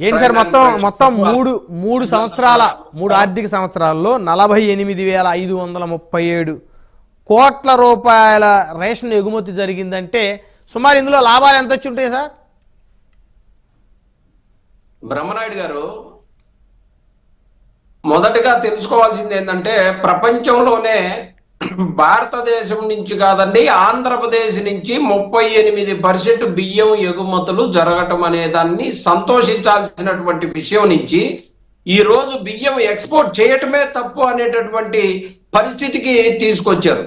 ఏంటి సార్ మొత్తం మొత్తం మూడు మూడు సంవత్సరాల మూడు ఆర్థిక సంవత్సరాల్లో నలభై ఎనిమిది వేల ఐదు వందల ముప్పై ఏడు కోట్ల రూపాయల రేషన్ ఎగుమతి జరిగిందంటే సుమారు ఇందులో లాభాలు ఎంత వచ్చి ఉంటాయి సార్? బ్రహ్మనాయుడు గారు మొదటగా తెలుసుకోవాల్సింది ఏంటంటే ప్రపంచంలోనే భారతదేశం నుంచి కాదండి ఆంధ్రప్రదేశ్ నుంచి ముప్పై ఎనిమిది పర్సెంట్ బియ్యం ఎగుమతులు జరగటం అనే దాన్ని సంతోషించాల్సినటువంటి విషయం నుంచి ఈ రోజు బియ్యం ఎక్స్పోర్ట్ చేయటమే తప్పు అనేటటువంటి పరిస్థితికి తీసుకొచ్చారు.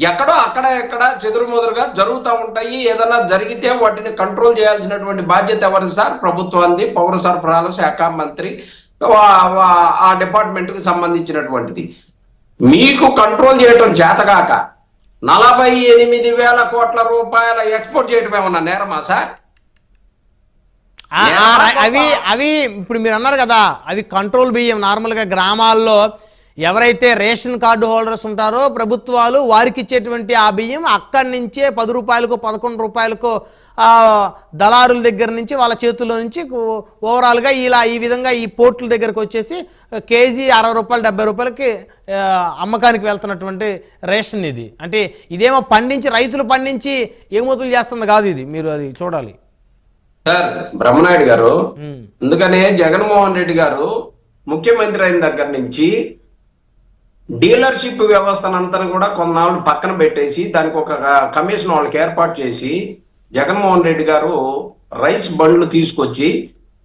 ఎక్కడో అక్కడ ఎక్కడ చెదురుమదురుగా జరుగుతూ ఉంటాయి. ఏదైనా జరిగితే వాటిని కంట్రోల్ చేయాల్సినటువంటి బాధ్యత ఎవరు సార్? ప్రభుత్వాన్ని పౌర సరఫరాల శాఖ మంత్రి ఆ డిపార్ట్మెంట్కు సంబంధించినటువంటిది. మీకు కంట్రోల్ చేయటం చేతగాక నలభై ఎనిమిది వేల కోట్ల రూపాయల ఎక్స్పోర్ట్ చేయటం ఏమన్నా నేరమా సార్? అవి అవి ఇప్పుడు మీరు అన్నారు కదా అవి కంట్రోల్ బియ్యం. నార్మల్గా గ్రామాల్లో ఎవరైతే రేషన్ కార్డు హోల్డర్స్ ఉంటారో ప్రభుత్వాలు వారికి ఇచ్చేటువంటి ఆ బియ్యం అక్కడి నుంచే పది రూపాయలకు పదకొండు రూపాయలకు దళారుల దగ్గర నుంచి వాళ్ళ చేతుల్లో నుంచి ఓవరాల్గా ఇలా ఈ విధంగా ఈ పోర్టుల దగ్గరకు వచ్చేసి కేజీ అరవై రూపాయలు డెబ్బై రూపాయలకి అమ్మకానికి వెళ్తున్నటువంటి రేషన్ ఇది. అంటే ఇదేమో పండించి రైతులు పండించి ఎగుమతులు చేస్తుంది కాదు ఇది. మీరు అది చూడాలి. సార్ బ్రహ్మనాయుడు గారు. అందుకనే జగన్మోహన్ రెడ్డి గారు ముఖ్యమంత్రి అయిన దగ్గర నుంచి డీలర్షిప్ వ్యవస్థనంతా కూడా కొన్నాళ్ళు పక్కన పెట్టేసి దానికి ఒక కమిషన్ వాళ్ళకి ఏర్పాటు చేసి జగన్మోహన్ రెడ్డి గారు రైస్ బండ్లు తీసుకొచ్చి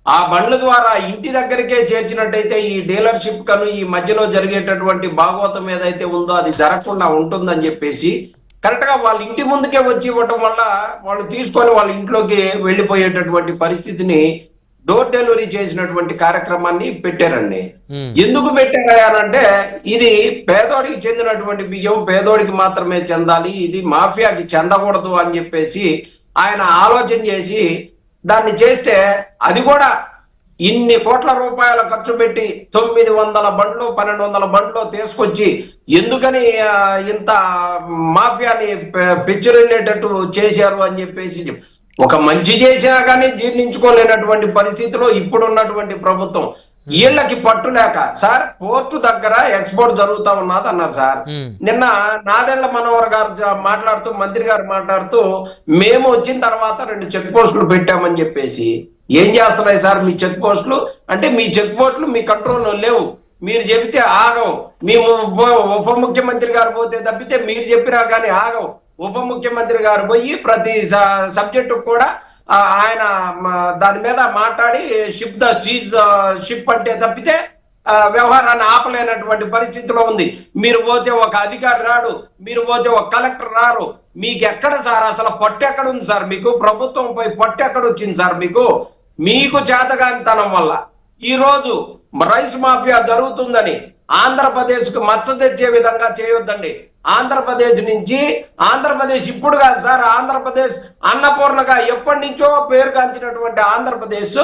ఆ బండ్ల ద్వారా ఇంటి దగ్గరికే చేర్చినట్టయితే ఈ డీలర్షిప్ కను ఈ మధ్యలో జరిగేటటువంటి భాగవతం ఏదైతే ఉందో అది జరగకుండా ఉంటుందని చెప్పేసి కరెక్ట్గా వాళ్ళ ఇంటి ముందుకే వచ్చి ఇవ్వటం వల్ల వాళ్ళు తీసుకొని వాళ్ళ ఇంట్లోకి వెళ్ళిపోయేటటువంటి పరిస్థితిని డోర్ డెలివరీ చేసినటువంటి కార్యక్రమాన్ని పెట్టారండి. ఎందుకు పెట్టారంటే ఇది పేదోడికి చెందినటువంటి బియ్యం పేదోడికి మాత్రమే చెందాలి ఇది మాఫియాకి చెందకూడదు అని చెప్పేసి ఆయన ఆలోచన చేసి దాన్ని చేస్తే అది కూడా ఇన్ని కోట్ల రూపాయల ఖర్చు పెట్టి తొమ్మిది వందల బండ్లు పన్నెండు వందల బండ్లు తీసుకొచ్చి ఎందుకని ఇంత మాఫియాని పె- పెచ్చురెళ్ళేటట్టు చేశారు అని చెప్పేసి ఒక మంచి చేసినా కానీ జీర్ణించుకోలేనటువంటి పరిస్థితిలో ఇప్పుడున్నటువంటి ప్రభుత్వం వీళ్ళకి పట్టు లేక సార్ పోర్టు దగ్గర ఎక్స్పోర్ట్ జరుగుతా ఉన్నది అన్నారు సార్. నిన్న నాదెళ్ళ మనోహర్ గారు మాట్లాడుతూ మంత్రి గారు మాట్లాడుతూ మేము వచ్చిన తర్వాత రెండు చెక్ పోస్టులు పెట్టామని చెప్పేసి ఏం చేస్తున్నాయి సార్ మీ చెక్ పోస్టులు? అంటే మీ చెక్ పోస్టులు మీ కంట్రోల్లో లేవు. మీరు చెబితే ఆగవు. మేము ఉప- ఉప ముఖ్యమంత్రి గారు పోతే తప్పితే మీరు చెప్పినా కానీ ఆగవు. ఉప ముఖ్యమంత్రి గారు పోయి ప్రతి సబ్జెక్టు కూడా ఆయన దాని మీద మాట్లాడి షిప్ ద సీజ్ షిప్ అంటే తప్పితే వ్యవహారాన్ని ఆపలేనటువంటి పరిస్థితిలో ఉంది. మీరు పోతే ఒక అధికారి రాడు మీరు పోతే ఒక కలెక్టర్ రారు. మీకు ఎక్కడ సార్? అసలు పట్టు ఎక్కడ ఉంది సార్ మీకు? ప్రభుత్వంపై పట్టు ఎక్కడ వచ్చింది సార్ మీకు? మీకు చేతగానితనం వల్ల. ఈ రోజు రైస్ మాఫియా జరుగుతుందని ఆంధ్రప్రదేశ్కు మచ్చ తెచ్చే విధంగా చేయొద్దండి. ఆంధ్రప్రదేశ్ నుంచి ఆంధ్రప్రదేశ్ ఇప్పుడు కాదు సార్ ఆంధ్రప్రదేశ్ అన్నపూర్ణగా ఎప్పటి నుంచో పేరు గాంచినటువంటి ఆంధ్రప్రదేశ్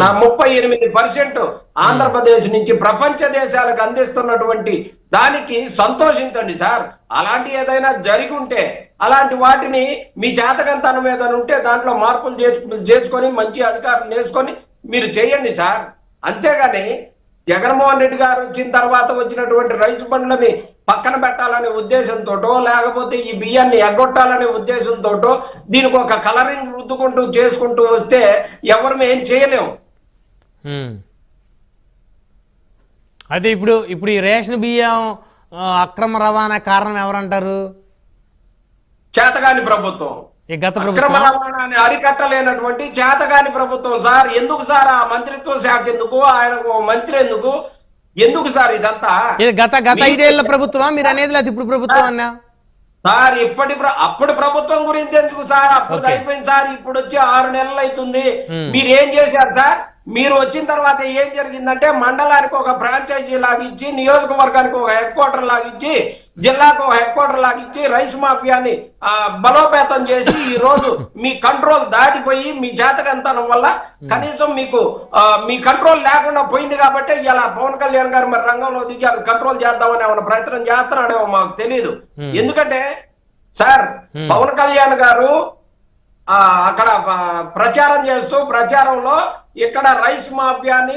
నా ముప్పై ఎనిమిది పర్సెంట్ ఆంధ్రప్రదేశ్ నుంచి ప్రపంచ దేశాలకు అందిస్తున్నటువంటి దానికి సంతోషించండి సార్. అలాంటి ఏదైనా జరిగి ఉంటే అలాంటి వాటిని మీ చేతకంతనం ఏదైనా ఉంటే దాంట్లో మార్పులు చేసు- చేసుకొని మంచి అధికారులు వేసుకొని మీరు చేయండి సార్. అంతేగాని జగన్మోహన్ రెడ్డి గారు వచ్చిన తర్వాత వచ్చినటువంటి రైతు బండ్లని పక్కన పెట్టాలనే ఉద్దేశంతోటో లేకపోతే ఈ బియ్యాన్ని ఎగ్గొట్టాలనే ఉద్దేశంతోటో దీనికి ఒక కలరింగ్ రుద్దుకుంటూ చేసుకుంటూ వస్తే ఎవరు ఏం చేయలేము. అయితే ఇప్పుడు ఇప్పుడు ఈ రేషన్ బియ్యం అక్రమ రవాణా కారణం ఎవరంటారు? చేతగాని ప్రభుత్వం. గత ప్రభుత్వం? అరికట్టలేనటువంటి చేతగాని ప్రభుత్వం సార్. ఎందుకు సార్ ఆ మంత్రిత్వ శాఖ ఎందుకు? ఆయనకు మంత్రి ఎందుకు? ఎందుకు సార్ ఇదంతా? ఇది గత గత ఐదేళ్ళ ప్రభుత్వమా? మీరు అనేది లేదు ఇప్పుడు ప్రభుత్వం అన్నా. సార్ ఇప్పటి అప్పుడు ప్రభుత్వం గురించి ఎందుకు సార్? అప్పుడు. అయిపోయింది సార్. ఇప్పుడు వచ్చి ఆరు నెలలు అవుతుంది. మీరు ఏం చేశారు సార్? మీరు వచ్చిన తర్వాత ఏం జరిగిందంటే మండలానికి ఒక ఫ్రాంచైజీ లాగిచ్చి నియోజకవర్గానికి ఒక హెడ్ క్వార్టర్ లాగిచ్చి జిల్లాకు హెడ్ క్వార్టర్ లాగిచ్చి రైస్ మాఫియాని బలోపేతం చేసి ఈ రోజు మీ కంట్రోల్ దాటిపోయి మీ జాతకంతనం వల్ల కనీసం మీకు మీ కంట్రోల్ లేకుండా పోయింది కాబట్టి ఇలా పవన్ కళ్యాణ్ గారు మరి రంగంలో దిగి అది కంట్రోల్ చేద్దామని ఏమైనా ప్రయత్నం చేస్తున్నాడేమో మాకు తెలియదు. ఎందుకంటే సార్. పవన్ కళ్యాణ్ గారు అక్కడ ప్రచారం చేస్తూ ప్రచారంలో ఇక్కడ రైస్ మాఫియాని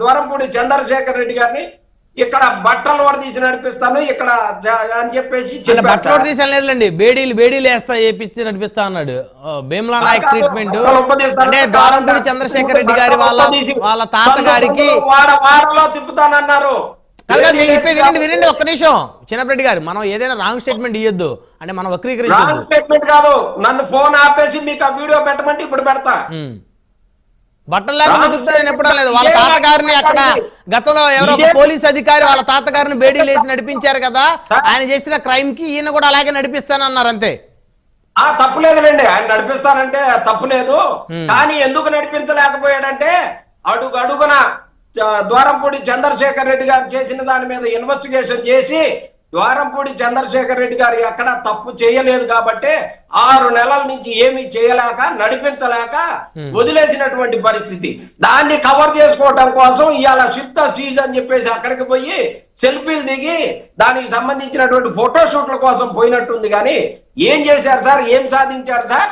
ద్వారంపూడి చంద్రశేఖర్ రెడ్డి గారిని ఇక్కడ బట్టలు తీసి నడిపిస్తాను ఇక్కడ అని చెప్పేసి బట్టలు. తీసేయలేదులేండి బేడీలు బేడీలు వేస్తా వేపిస్తే నడిపిస్తా అన్నాడు. భీమ్లా నాయక్ ట్రీట్మెంట్ అంటే కాదు. ద్వారంపూడి చంద్రశేఖర్ రెడ్డి గారి వాళ్ళ తీసి- వాళ్ళ తాతగారికి వాడలో తిప్పుతానన్నారు. వినండి వినండి ఒక్క నిమిషం. చిన్నప్పరెడ్డి గారు మనం ఏదైనా రాంగ్ స్టేట్మెంట్ ఇవ్వద్దు అంటే మనం రాంగ్ వక్రీకరించొద్దు స్టేట్మెంట్ కాదు. నన్ను ఫోన్ ఆపేసి మీకు ఆ వీడియో పెట్టమంటే ఇప్పుడు పెడతా. బట్టలు లేకుండా ఎప్పుడూ లేదు. వాళ్ళ తాతగారిని అక్కడ గతంలో ఎవరో ఒక పోలీస్ అధికారి వాళ్ళ తాతగారిని బేడీలు వేసి నడిపించారు కదా ఆయన చేసిన క్రైమ్కి ఈయన కూడా అలాగే నడిపిస్తానన్నారు అంతే. ఆ తప్పులేదులేండి ఆయన నడిపిస్తారంటే తప్పులేదు కానీ ఎందుకు నడిపించలేకపోయాడంటే అడుగు అడుగున ద్వారంపూడి చంద్రశేఖర్ రెడ్డి గారు చేసిన దాని మీద ఇన్వెస్టిగేషన్ చేసి ద్వారంపూడి చంద్రశేఖర్ రెడ్డి గారు ఎక్కడ తప్పు చేయలేదు కాబట్టి ఆరు నెలల నుంచి ఏమీ చేయలేక నడిపించలేక వదిలేసినటువంటి పరిస్థితి. దాన్ని కవర్ చేసుకోవటం కోసం ఇవాళ షిఫ్ట్ సీజ్ అని చెప్పేసి అక్కడికి పోయి సెల్ఫీలు దిగి దానికి సంబంధించినటువంటి ఫోటోషూట్ల కోసం పోయినట్టుంది కానీ ఏం చేశారు సార్? ఏం సాధించారు సార్.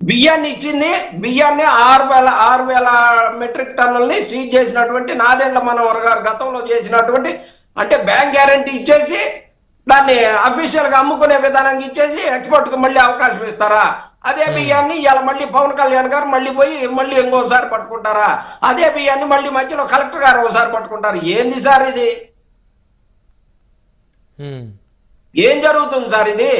బియ్యాన్ని ఇచ్చింది బియ్యాన్ని ఆరు వేల ఆరు వేల మెట్రిక్ టన్నుల్ని సీజ్ చేసినటువంటి నాదెండ్ల మనోహర్ గారు గతంలో చేసినటువంటి అంటే బ్యాంక్ గ్యారంటీ ఇచ్చేసి దాన్ని అఫీషియల్గా అమ్ముకునే విధానంగా ఇచ్చేసి ఎక్స్పోర్ట్కి మళ్ళీ అవకాశం ఇస్తారా? అదే బియ్యాన్ని ఇవాళ మళ్ళీ పవన్ కళ్యాణ్ గారు మళ్ళీ పోయి మళ్ళీ ఇంకోసారి పట్టుకుంటారా? అదే బియ్యాన్ని మళ్ళీ మధ్యలో కలెక్టర్ గారు ఒకసారి పట్టుకుంటారు. ఏంది సార్ ఇది? ఉమ్. ఏం జరుగుతుంది సార్ ఇది?